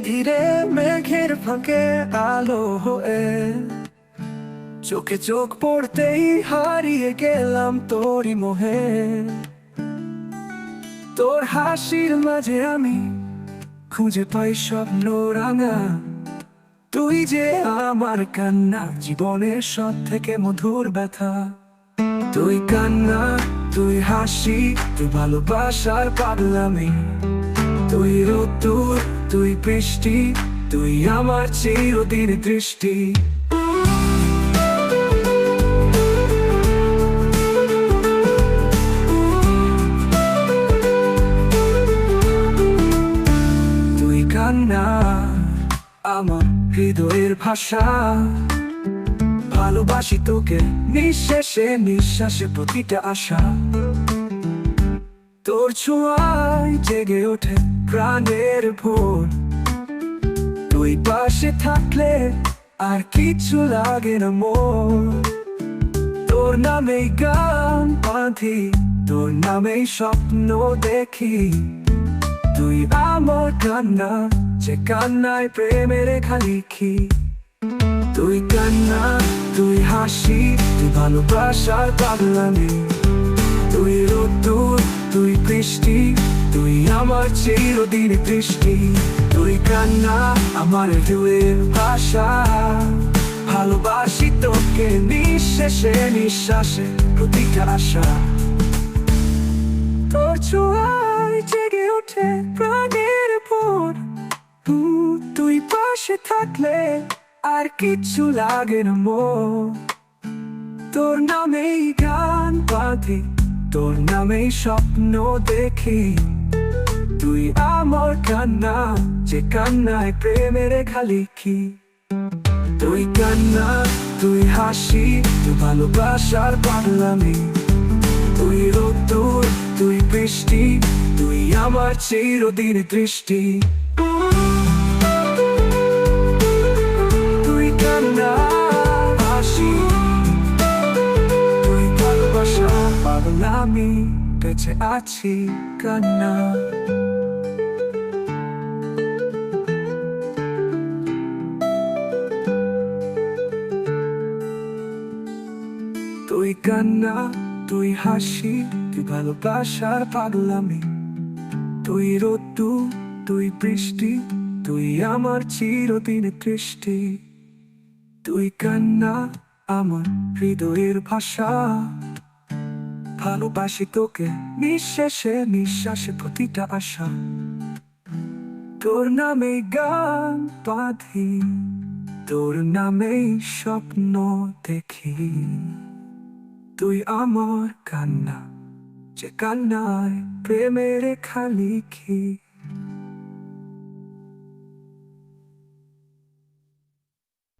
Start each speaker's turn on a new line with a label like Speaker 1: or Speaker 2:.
Speaker 1: ধীরে ধীরে মেঘের ফাঁকে আলো হয়ে। চোখে চোখ পড়তেই হারিয়ে গেলাম তোরই মোহে। তোর হাসির মাঝে আমি খুঁজে পাই স্বপ্ন রাঙা। তুই যে আমার কান্না, জীবনের সব থেকে মধুর ব্যথা। তুই কান্না, তুই হাসি, তুই ভালোবাসার পাগলামি। তুই রোদ্দুর তুই বৃষ্টি, তুই আমার চিরদিন দৃষ্টি। তুই কান্না, আমার হৃদয়ের ভাষা। ভালোবাসি তোকে, নিঃশেষে, নিঃশ্বাসে প্রতিটা আশা। তোর ছোঁয়ায় জেগে ওঠে প্রাণের ভোর। তুই পাশে থাকলে আর কিছু লাগে না মোর। তোর নামেই গান বাঁধি, তোর নামেই স্বপ্ন দেখি। তুই আমার কান্না, যে কান্নায় প্রেমের রেখা লিখি। তুই কান্না, তুই হাসি, তুই ভালোবাসার পাগলামি। তুই রোদ্দুর, তুই বৃষ্টি, তুই আমার চিরদিন দৃষ্টি তুই কান্না আমার হৃদয়ের ভাষা। ভালোবাসি তোকে নিঃশেষে, নিঃশ্বাসে প্রতিটা আশা। তোর ছোঁয়ায় জেগে ওঠে প্রাণের তু- তুই পাশে থাকলে আর কিছু লাগে না মোর। তোর নামেই গান বাঁধি, তোর নামেই স্বপ্ন দেখি। তুই আমার কান্না, যে কান্নায় প্রেমের খালি কি তুই কান্না, তুই হাসি, তুই ভালোবাসার পাগলামি। তুই রোদ্দুর, তুই বৃষ্টি, তুই আমার চিরদিন দৃষ্টি। হাসি আছি কান্না। তুই কান্না, তুই হাসি, তুই ভালোবাসার পাগলামি। তুই রোদ্দু, তুই বৃষ্টি, তুই আমার চিরদিন দৃষ্টি। তুই কান্না আমার হৃদয়ের ভাষা। ভালোবাসি তোকে নিঃশেষে, নিঃশ্বাসে প্রতিটা আশা। তোর নামে গান বাঁধি, তোর নামেই স্বপ্ন দেখি। তুই আমার কান্না যে কান্নায় প্রেমের খালি লিখি।